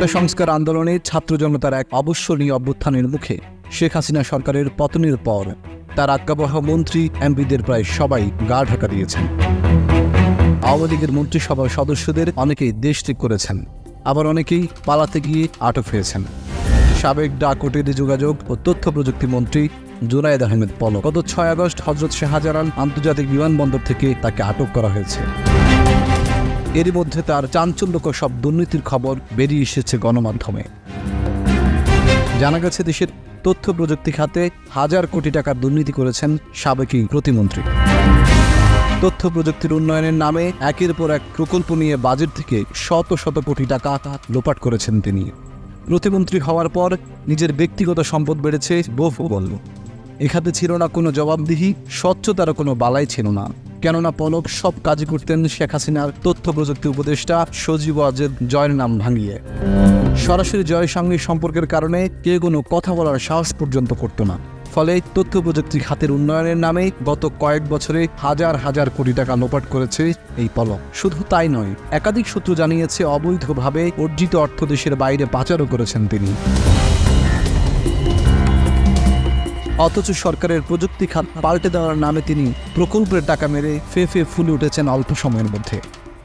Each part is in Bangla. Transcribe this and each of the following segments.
কোটা সংস্কার আন্দোলনে ছাত্র জনতার এক অবশ্যনীয় অভ্যুত্থানের মুখে শেখ হাসিনা সরকারের পতনের পর তার আজ্ঞাবহ মন্ত্রী এমপিদের প্রায় সবাই গা ঢাকা দিয়েছেন। আওয়ামী লীগের মন্ত্রিসভার সদস্যদের অনেকেই দেশ ত্যাগ করেছেন, আবার অনেকেই পালাতে গিয়ে আটক হয়েছেন। সাবেক ডাকোটের যোগাযোগ ও তথ্য প্রযুক্তি মন্ত্রী জুনায়েদ আহমেদ পলক। গত ছয় আগস্ট হজরত শাহজালাল আন্তর্জাতিক বিমানবন্দর থেকে তাকে আটক করা হয়েছে। এরই মধ্যে তার চাঞ্চল্যকর সব দুর্নীতির খবর বেরিয়ে এসেছে গণমাধ্যমে। জানা গেছে দেশের তথ্য প্রযুক্তি খাতে হাজার কোটি টাকার দুর্নীতি করেছেন সাবেক প্রতিমন্ত্রী। তথ্য প্রযুক্তির উন্নয়নের নামে একের পর এক প্রকল্প নিয়ে বাজেট থেকে শত শত কোটি টাকা লোপাট করেছেন তিনি। প্রতিমন্ত্রী হওয়ার পর নিজের ব্যক্তিগত সম্পদ বেড়েছে বহু বলল এখাতে ছিল না কোনো জবাবদিহি, স্বচ্ছতার কোনো বালাই ছিল না। কেননা পলক সব কাজই করতেন শেখ হাসিনার তথ্য প্রযুক্তি উপদেষ্টা সজীব আজেদ জয়ের নাম ভাঙিয়ে। সরাসরি জয়ের সঙ্গে সম্পর্কের কারণে কেউ কোনো কথা বলার সাহস পর্যন্ত করতো না। ফলে তথ্য প্রযুক্তি খাতের উন্নয়নের নামে গত কয়েক বছরে হাজার হাজার কোটি টাকা লোপাট করেছে এই পলক। শুধু তাই নয়, একাধিক সূত্র জানিয়েছে অবৈধভাবে অর্জিত অর্থ দেশের বাইরে পাচারও করেছেন তিনি। অথচ সরকারের প্রযুক্তি খাত পাল্টে দেওয়ার নামে তিনি প্রকল্পের টাকা মেরে ফে ফে ফুলে উঠেছেন অল্প সময়ের মধ্যে।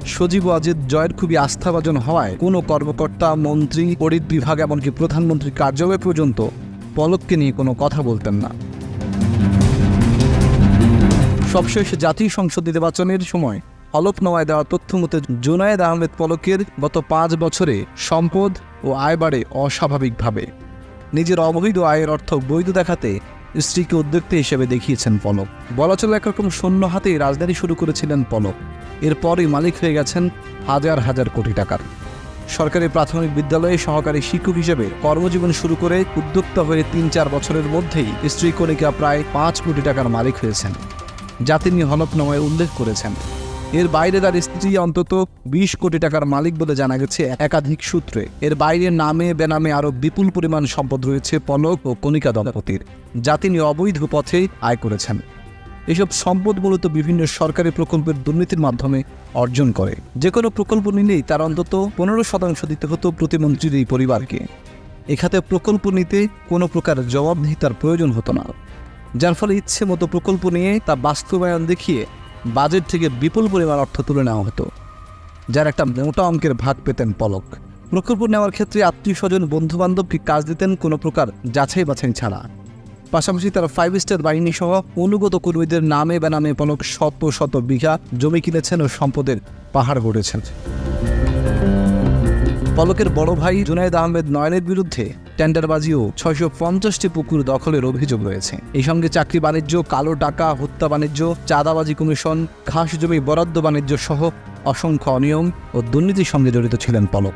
সজীব অজিত জয়ের খুবই আস্থাভাজন হওয়ায় কোনো কর্মকর্তা, মন্ত্রী, পরিত বিভাগ এমনকি প্রধানমন্ত্রী কার্যালয় পর্যন্ত পলককে নিয়ে কোনো কথা বলতেন না। সবশেষ জাতীয় সংসদ নির্বাচনের সময় হলফনামায় দেওয়া তথ্য মতে জুনায়েদ আহমেদ পলকের গত পাঁচ বছরে সম্পদ ও আয় বাড়ে অস্বাভাবিকভাবে। নিজের অবৈধ আয়ের অর্থ বৈধ দেখাতে স্ত্রীকে উদ্যোক্তা হিসেবে দেখিয়েছেন পলক। বলা চলে একরকম শূন্য হাতেই রাজধানী শুরু করেছিলেন পলক। এরপরই মালিক হয়ে গেছেন হাজার হাজার কোটি টাকার। সরকারি প্রাথমিক বিদ্যালয়ে সহকারী শিক্ষক হিসেবে কর্মজীবন শুরু করে উদ্যোক্তা হয়ে তিন চার বছরের মধ্যেই স্ত্রী কণিকা প্রায় পাঁচ কোটি টাকার মালিক হয়েছেন। যা তিনি হলফনামায় উল্লেখ করেছেন। এর বাইরে তার স্ত্রী অন্তত বিশ কোটি টাকার মালিক বলে জানা গেছে একাধিক সূত্রে। এর বাইরে নামে, বেনামে আরও বিপুল পরিমাণ সম্পদ রয়েছে পলক ও কণিকা দম্পতির। যা তিনি অবৈধ পথে আয় করেছেন। এসব সম্পদ মূলত বিভিন্ন সরকারি প্রকল্পের দুর্নীতির মাধ্যমে অর্জন করে। যে কোনো প্রকল্প নিলেই তার অন্তত পনেরো শতাংশ দিতে হতো প্রতিমন্ত্রীর এই পরিবারকে। এখাতে প্রকল্প নিতে কোনো প্রকার জবাবদিহিতার প্রয়োজন হতো না। যার ফলে ইচ্ছে মতো প্রকল্প নিয়ে তা বাস্তবায়ন দেখিয়ে বাজেট থেকে বিপুল পরিমাণ অর্থ তুলে নেওয়া হতো, যার একটা মোটা অঙ্কের ভাগ পেতেন পলক। প্রকল্প নেওয়ার ক্ষেত্রে আত্মীয় স্বজন বন্ধু বান্ধবকে কাজ দিতেন কোনো প্রকার যাচাই বাছাই ছাড়া। পাশাপাশি তারা ফাইভ স্টার বাহিনী সহ অনুগত কর্মীদের নামে বেনামে পলক শত শত বিঘা জমি কিনেছেন ও সম্পদের পাহাড় গড়েছেন। পলকের বড় ভাই জুনায়েদ আহমেদ নয়নের বিরুদ্ধে টেন্ডারবাজি ও ছয়শো পঞ্চাশটি পুকুর দখলের অভিযোগ রয়েছে। এই সঙ্গে চাকরি বাণিজ্য, কালো টাকা, হত্যা বাণিজ্য, চাঁদাবাজি কমিশন, খাস জমি বরাদ্দ বাণিজ্য সহ অসংখ্য অনিয়ম ও দুর্নীতির সঙ্গে জড়িত ছিলেন পলক।